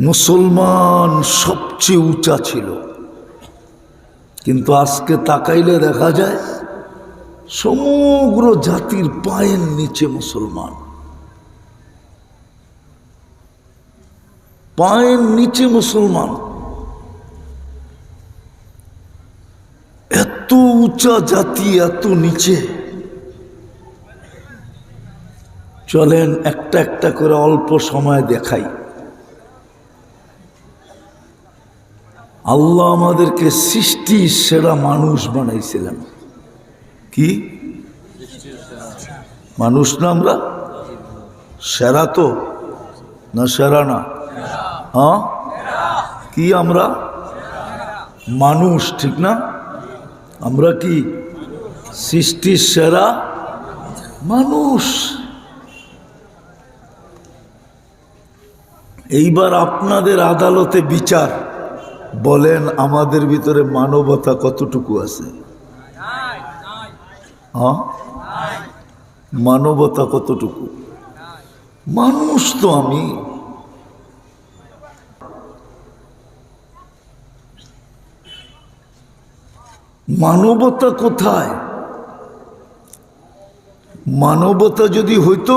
মুসলমান সবচেয়ে উঁচা ছিল। কিন্তু আজকে তাকাইলে দেখা যায়, সমগ্র জাতির পায়ের নিচে মুসলমান। পায়ের নিচে মুসলমান। এত উঁচা জাতি, এত নিচে। চলেন একটা একটা করে অল্প সময় দেখাই। আল্লাহ আমাদেরকে সৃষ্টি সেরা মানুষ বানাইছিলেন। কি? মানুষ না আমরা? সেরা তো? না সেরা না? হ্যাঁ? কি আমরা? মানুষ, ঠিক না? আমরা কি? সৃষ্টির সেরা মানুষ। এইবার আপনাদের আদালতে বিচার। বলেন, আমাদের ভিতরে মানবতা কতটুকু আছে? হ্যাঁ? মানবতা কতটুকু? মানুষ তো আমি। মানবতা কোথায়? মানবতা যদি হইতো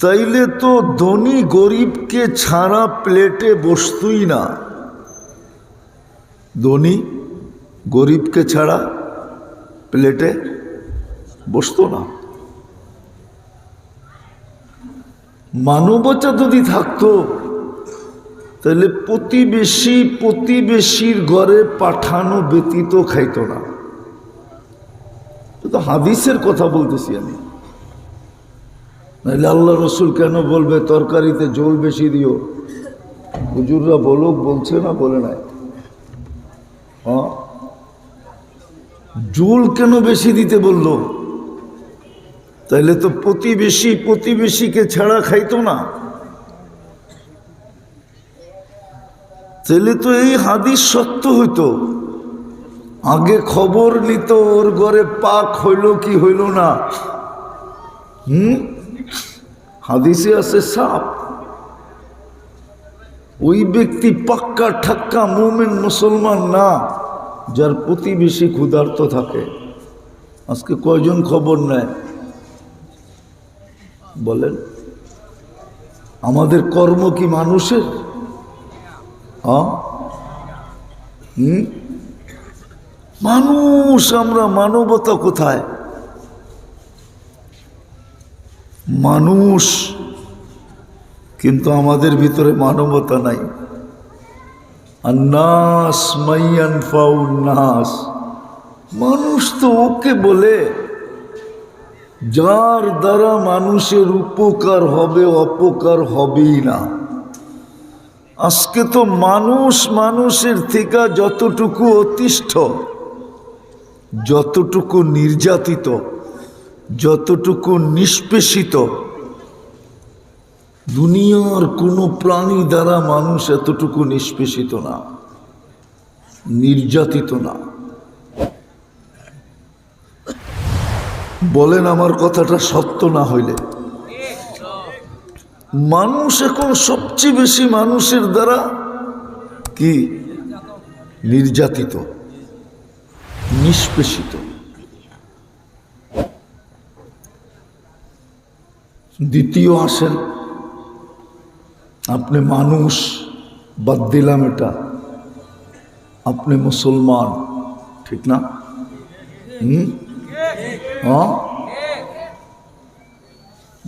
তাইলে তো ধনী গরিবকে ছাড়া প্লেটে বসতই না। ধনী গরিবকে ছাড়া প্লেটে বসতো না। মানবতা যদি থাকতো, তাহলে প্রতিবেশী প্রতিবেশীর ঘরে পাঠানো ব্যতীত খাইতো না। তো হাদিসের কথা বলতেছি আমি। নাহলে আল্লাহ রসুল কেন বলবে, তরকারিতে জল বেশি দিও? হুজুররা বলুক, বলছে না, বলে নাই। হ্যাঁ? জল কেন বেশি দিতে বলল? তাইলে তো প্রতিবেশী, প্রতিবেশীকে ছাড়া খাইতো না। তাহলে তো এই হাদিস সত্য হইতো। আগে খবর নিত, ওর ঘরে পাক হইল কি হইল না। হুম? হাদিসে আছে সাপ। ওই ব্যক্তি পাক্কা ঠাক্কা মুমেন মুসলমান না, যার প্রতিবেশী ক্ষুধার্ত থাকে। আজকে কয়জন খবর নেয়? বলেন, আমাদের কর্ম কি মানুষের? মানুষ আমরা মানবতা কোথায়? মানুষ, কিন্তু আমাদের ভিতরে মানবতা নাই। নাস মাইয়ান ফাউ নাস মানুষ তো ওকে বলে, যার দ্বারা মানুষের উপকার হবে, অপকার হবেই না। আজকে তো মানুষ মানুষের থেকে যতটুকু অতিষ্ঠ, যতটুকু নির্যাতিত যতটুকু নিষ্পেষিত, দুনিয়ার কোনো প্রাণী দ্বারা মানুষ এতটুকু নিষ্পেষিত না, নির্যাতিত না। বলেন আমার কথাটা সত্য না হইলে? মানুষ এখন সবচেয়ে বেশি মানুষের দ্বারা কি? নির্যাতিত, নিষ্পেষিত। দ্বিতীয় আসেন। আপনি মানুষ, বাদ দিলাম এটা। আপনি মুসলমান, ঠিক না? হুম? হ্যাঁ?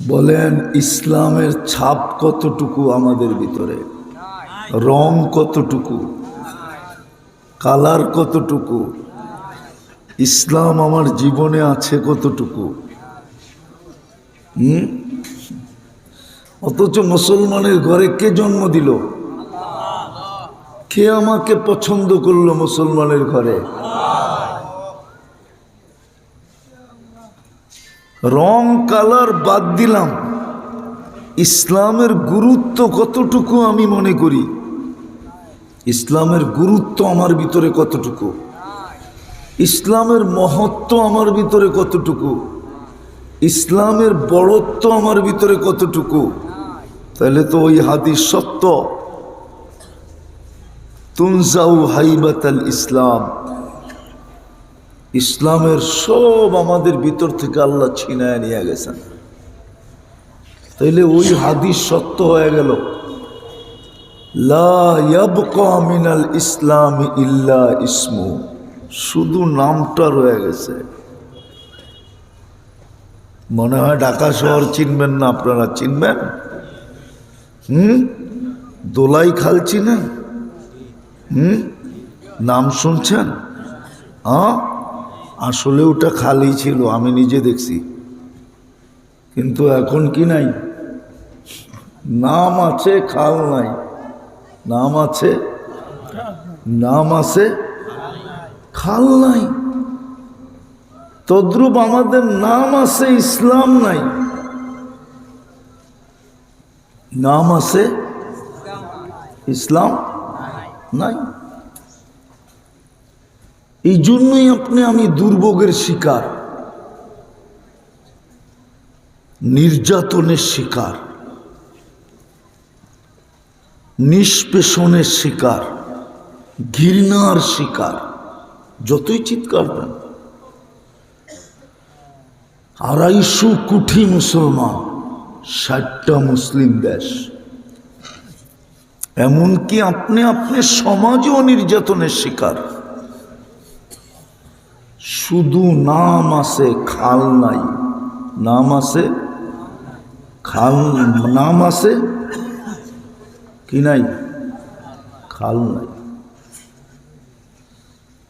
বলেন, ইসলামের ছাপ কতটুকু আমাদের ভিতরে? রং কতটুকু? কালার কতটুকু? ইসলাম আমার জীবনে আছে কতটুকু? হুম? অথচ মুসলমানের ঘরে কে জন্ম দিল? কে আমাকে পছন্দ করল মুসলমানের ঘরে? রং, কালার বাদ দিলাম। ইসলামের গুরুত্ব কতটুকু আমি মনে করি? ইসলামের গুরুত্ব আমার ভিতরে কতটুকু? ইসলামের মহত্ব আমার ভিতরে কতটুকু? ইসলামের বড়ত্ব আমার ভিতরে কতটুকু? তাহলে তো ওই হাদিস সত্য। তুনজাউ হাইবাত ইসলাম। ইসলামের সব আমাদের ভিতর থেকে আল্লাহ ছিনায় নিয়ে গেছেন। তাইলে ওই হাদিস সত্য হয়ে গেল। মিনাল ইসলাম ইল্লা ইসমু। শুধু নামটা রয়ে গেছে। মনে হয় ঢাকা শহর চিনবেন না, আপনারা চিনবেন? হুম? দোলাই খাল চিনেন হুম? নাম শুনছেন? আসলে ওটা খালি ছিল, আমি নিজে দেখছি। কিন্তু এখন কি নাই? নাম আছে, খাল নাই। নাম আছে? নাম আছে? খাল নাই। তদ্রুপ আমাদের নাম আছে, ইসলাম নাই। নাম আছে ইসলাম? নাই। এই জন্যই আপনি আমি দুর্ভোগের শিকার, নির্যাতনের শিকার, নিষ্পেষণের শিকার, ঘৃণার শিকার, যতই চিৎকার দেন। আড়াইশো কোটি মুসলমান ষাটটা মুসলিম দেশ। এমনকি আপনি আপনি সমাজও নির্যাতনের শিকার। শুধু নাম আছে, খাল নাই। নাম আছে, খাল নাম আছে, কি নাই? খাল নাই।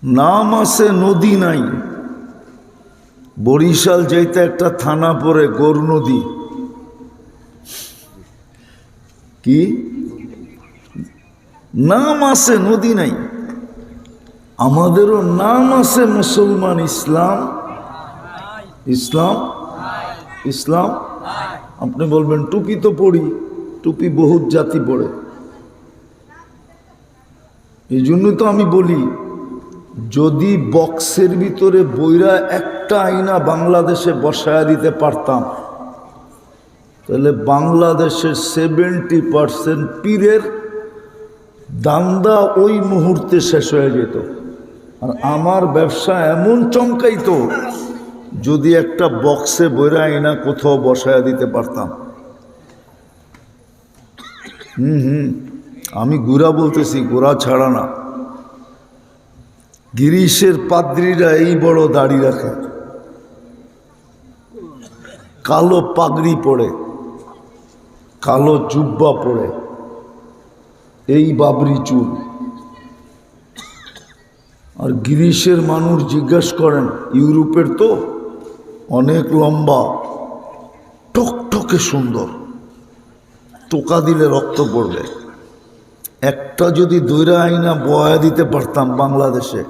নাম আছে, নদী নাই। বরিশাল যেতে একটা থানা পড়ে, গোর নদী। কি? নাম আছে, নদী নাই। আমাদেরও নাম আছে মুসলমান ইসলাম। ইসলাম? ইসলাম? আপনি বলবেন, টুপি তো পড়ি, টুপি বহুত জাতি পড়ে। এই জন্য তো আমি বলি, যদি বক্সের ভিতরে বইরা একটা আইনা বাংলাদেশে বসায়া দিতে পারতাম তাহলে বাংলাদেশের সেভেন্টি পার্সেন্ট পীরের দান্দা ওই মুহূর্তে শেষ হয়ে যেত। আর আমার ব্যবসা এমন চমকাইতো, যদি একটা বক্সে বইরা আইনা কোথাও বসায়া দিতে পারতাম। হুম হুম, আমি গুড়া বলতেছি, গোড়া ছাড়া না। গিরিশের পাদ্রীরা এই বড় দাড়ি রাখে। কালো পাগড়ি পড়ে কালো জুব্বা পড়ে এই বাবরি চুল। আর গিরিশের মানুষ জিজ্ঞেস করেন, ইউরোপের তো অনেক লম্বা টকটকে সুন্দর, টোকা দিলে রক্ত পড়বে। একটা যদি দৈরা আইনা বয়া দিতে পারতাম বাংলাদেশে।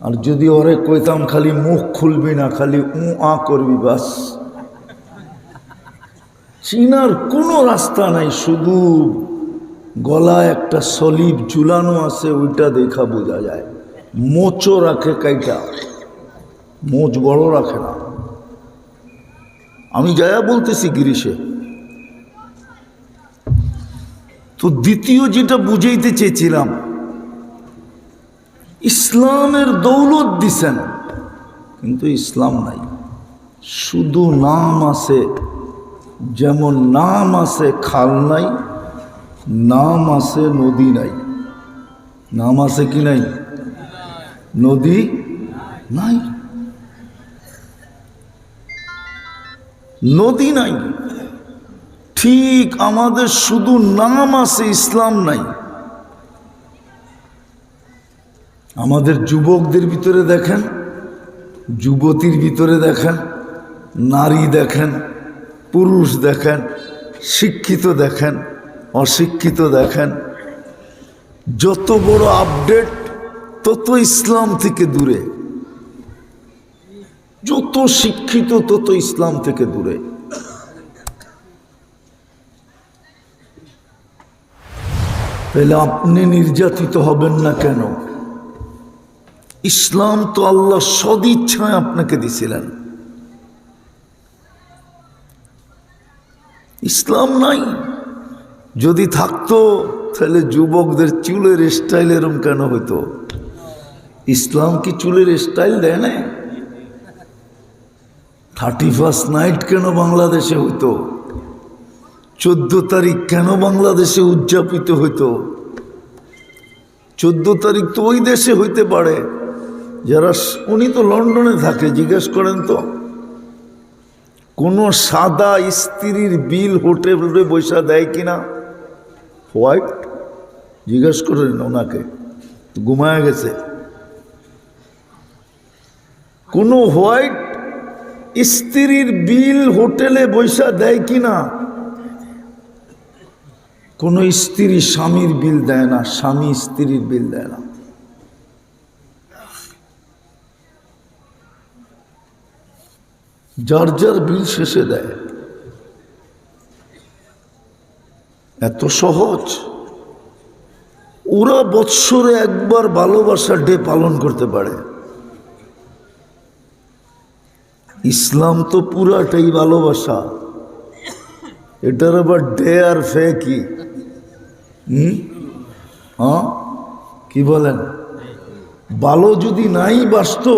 আর যদি ওরে কইতাম, খালি মুখ খুলবি না, খালি উ, আ করবি, বাস। চিনার কোনো রাস্তা নাই, শুধু গলায় একটা সলিপ ঝুলানো আছে, ওইটা দেখা বোঝা যায়। মোচও রাখে কাইটা, মোচ বড় রাখে না। আমি যায়া বলতেছি গিরিশে। তো দ্বিতীয় যেটা বুঝাইতে চেয়েছিলাম, ইসলামের দৌলত দিছেন, কিন্তু ইসলাম নাই। শুধু নাম আছে যেমন নাম আছে খাল নাই, নাম আছে নদী নাই। নাম আছে কি নাই? নদী নাই। নদী নাই। ঠিক আমাদের শুধু নাম আছে ইসলাম নাই। আমাদের যুবকদের ভিতরে দেখেন, যুবতীর ভিতরে দেখেন, নারী দেখেন পুরুষ দেখেন, শিক্ষিত দেখেন, অশিক্ষিত দেখেন। যত বড় আপডেট তত ইসলাম থেকে দূরে। যত শিক্ষিত, তত ইসলাম থেকে দূরে। তাহলে আপনি নির্যাতিত হবেন না কেন? ইসলাম তো আল্লাহ সদিচ্ছায় আপনাকে দিছিলেন। ইসলাম নাই। যদি থাকতো, তাহলে যুবকদের চুলের স্টাইল এরম কেন হতো ইসলাম কি চুলের স্টাইল দেয় না থার্টি ফার্স্ট নাইট কেন বাংলাদেশে হতো চোদ্দ তারিখ কেন বাংলাদেশে উদযাপিত হতো চোদ্দ তারিখ তো ওই দেশে হইতে পারে। যারা উনি তো লন্ডনে থাকে, জিজ্ঞেস করেন তো। কোনো সাদা স্ত্রীর বিল হোটেলে বৈশা দেয় কিনা হোয়াইট? জিজ্ঞেস করেন ওনাকে। ঘুমায় গেছে। কোনো হোয়াইট স্ত্রীর বিল হোটেলে বৈশা দেয় কিনা কোনো স্ত্রী স্বামীর বিল দেয় না, স্বামী স্ত্রীর বিল দেয় না। যার যার বিল শেষে দেয়। এত সহজ। ওরা বৎসরে একবার ভালোবাসার ডে পালন করতে পারে। ইসলাম তো পুরাটাই ভালোবাসা। এটার আবার ডে আর ফে কি? হ্যাঁ কি বলেন? ভালো যদি নাই বাসত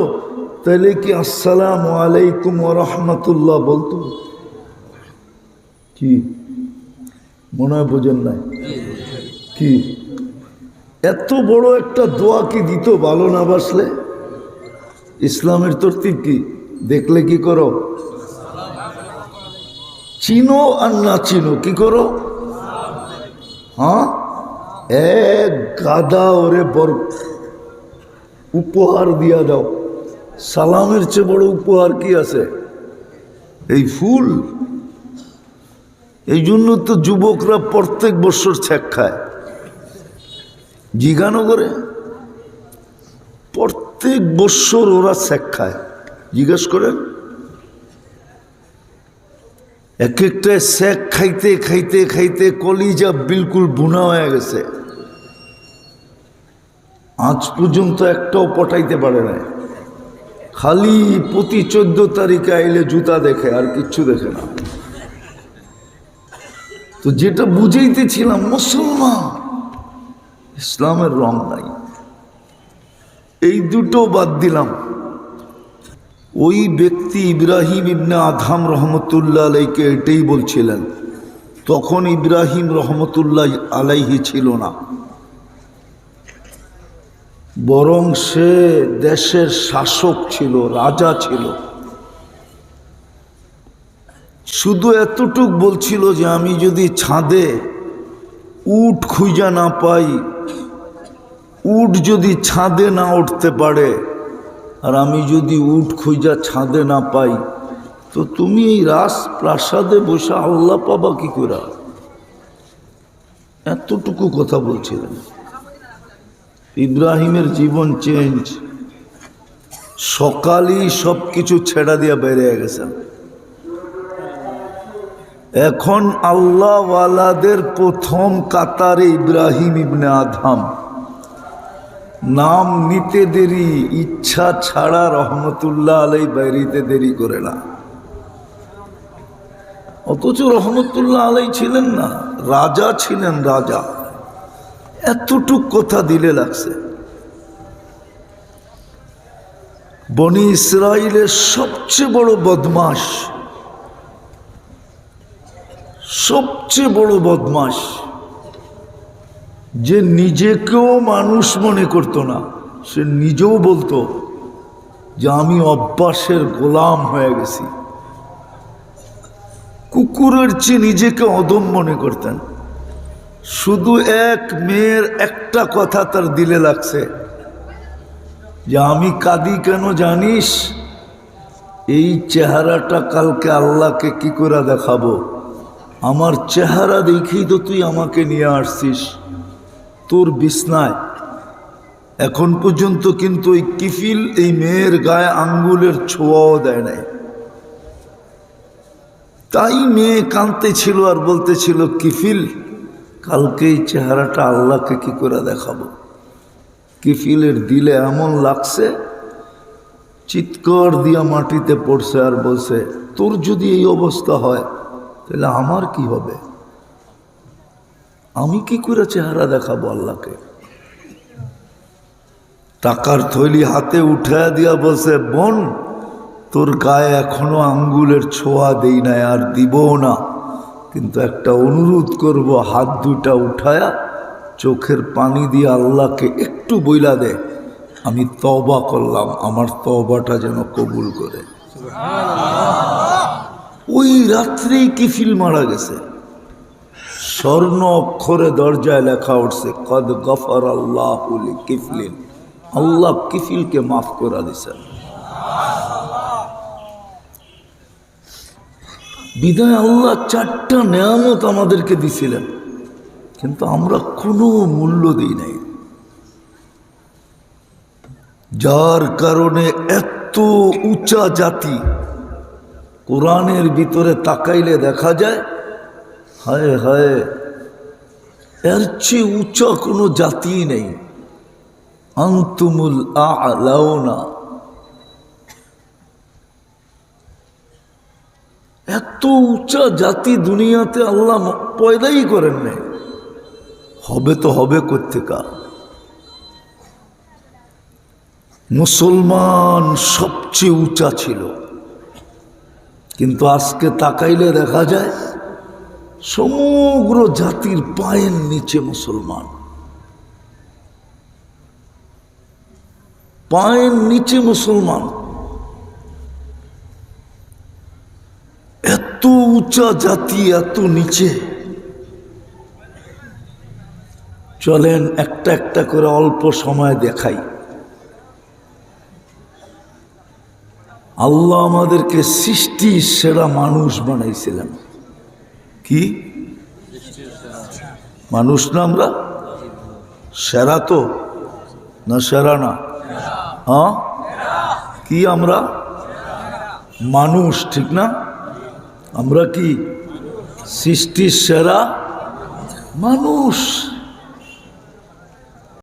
তাহলে কি আসসালাম আলাইকুম রহমতুল্লাহ বলতো? কি? মনে হয় বোঝেন নাই। কি? এত বড় একটা দোয়া কি দিত ভালো না বাসলে? ইসলামের তরতিব কি? দেখলে কি করো? চিনো আর না চিনো, কি করো? হ্যাঁ? এক গাদা ওরে বর উপহার দিয়া দাও। সালামের চেয়ে বড় উপহার কি আছে? এই ফুল? এই জন্য তো যুবকরা প্রত্যেক বছর ছ্যাক খায়। জিজ্ঞানো করে প্রত্যেক বছর ওরা ছ্যাক খায়। জিজ্ঞেস করেন? এক একটা স্যাক খাইতে খাইতে খাইতে কলিজা বিলকুল বুনা হয়ে গেছে। আজ পর্যন্ত একটাও পটাইতে পারে না খালি প্রতি চোদ্দ তারিখে আইলে জুতা দেখে, আর কিচ্ছু দেখে না। তো যেটা বুঝাইতেছিলাম, মুসলমান, ইসলামের রং নাই। এই দুটো বাদ দিলাম। ওই ব্যক্তি ইব্রাহিম ইবনে আধাম রহমতুল্লাহ আলাইকে এটাই বলছিলেন, তখন ইব্রাহিম রহমতুল্লাহ আলাইহি ছিল না। বরং সে দেশের শাসক ছিল, রাজা ছিল। শুধু এতটুক বলছিল যে আমি যদি ছাদে উট খুঁজা না পাই, উট যদি ছাদে না উঠতে পারে, আর আমি যদি উঠ খুঁজা ছাদে না পাই, তো তুমি এই রাস প্রাসাদে বসে আল্লাহ পাবা কি করে? এতটুকু কথা বলছিলেন। ইব্রাহিমের জীবন চেঞ্জ সকালই সব কিছু ছেড়া দিয়া বেরিয়ে গেছেন এখন আল্লাহওয়ালাদের প্রথম কাতারে ইব্রাহিম ইবনে আধাম নাম নিতে দেরি, ইচ্ছা ছাড়া রহমতুল্লাহ আলাই বাইরিতে দেরি করে না। অথচ রহমতুল্লাহ আলাই ছিলেন না, রাজা ছিলেন রাজা। এতটুক কথা দিলে লাগছে। বনি ইসরায়েলের সবচেয়ে বড় বদমাস সবচেয়ে বড় বদমাস যে নিজেকেও মানুষ মনে করতো না, সে নিজেও বলতো যে আমি অভ্যাসের গোলাম হয়ে গেছি। কুকুরের চেয়ে নিজেকে অদম মনে করতেন। শুধু এক মেয়ের একটা কথা তার দিলে লাগছে। যে আমি কাঁদি কেন জানিস? এই চেহারাটা কালকে আল্লাহকে কি করে দেখাবো? আমার চেহারা দেখেই তো তুই আমাকে নিয়ে আসছিস। তোর বিছনায়। এখন পর্যন্ত কিন্তু ওই কিফিল এই মেয়ের গায়ে আঙ্গুলের ছোঁয়াও দেয় নাই। তাই মেয়ে কাঁদতে ছিল আর বলতেছিল, কিফিল কালকে এই চেহারাটা আল্লাহকে কি করে দেখাবো? কিফিলের দিলে এমন লাগছে, চিৎকার দিয়া মাটিতে পড়ছে আর বলছে, তোর যদি এই অবস্থা হয়, তাহলে আমার কি হবে? আমি কি করে চেহারা দেখাবো আল্লাহকে? টাকার থৈলি হাতে উঠায় দিয়া বসে বোন, তোর গায়ে এখনও আঙ্গুলের ছোঁয়া দেই নাই, আর দিবও না। কিন্তু একটা অনুরোধ করব, হাত দুটা উঠায়া চোখের পানি দিয়ে আল্লাহকে একটু বইলা দে। আমি তবা করলাম, আমার তবাটা যেন কবুল করে। ওই রাত্রেই কিফিল মারা গেছে। স্বর্ণ অক্ষরে দরজায় লেখা উঠছে, কদ গফর আল্লাহ কিফলিন আল্লাহ কিফিলকে মাফ করা দিছেন। বিদায় আল্লাহ চারটা নেয়ামত আমাদেরকে দিছিলেন। কিন্তু আমরা কোনো মূল্য দিই নাই। যার কারণে এত উঁচা জাতি কোরআনের ভিতরে তাকাইলে দেখা যায়, হায় হায়, এর চেয়ে উঁচা কোনো জাতি নেই। আন্তুমুল আলাওনা এত উঁচা জাতি দুনিয়াতে আল্লাহ পয়দাই করেন নাই। হবে তো হবে কোথেকা মুসলমান সবচেয়ে উঁচা ছিল। কিন্তু আজকে তাকাইলে দেখা যায়, সমগ্র জাতির পায়ের নিচে মুসলমান। পায়ের নিচে মুসলমান। এত উঁচা জাতি, এত নিচে। চলেন একটা একটা করে অল্প সময় দেখাই। আল্লাহ আমাদেরকে সৃষ্টি সেরা মানুষ বানাইছিলেন। কি? মানুষ না আমরা? সেরা তো? না সেরা না? হ্যাঁ? কি আমরা? মানুষ, ঠিক না? আমরা কি সৃষ্টির সেরা মানুষ?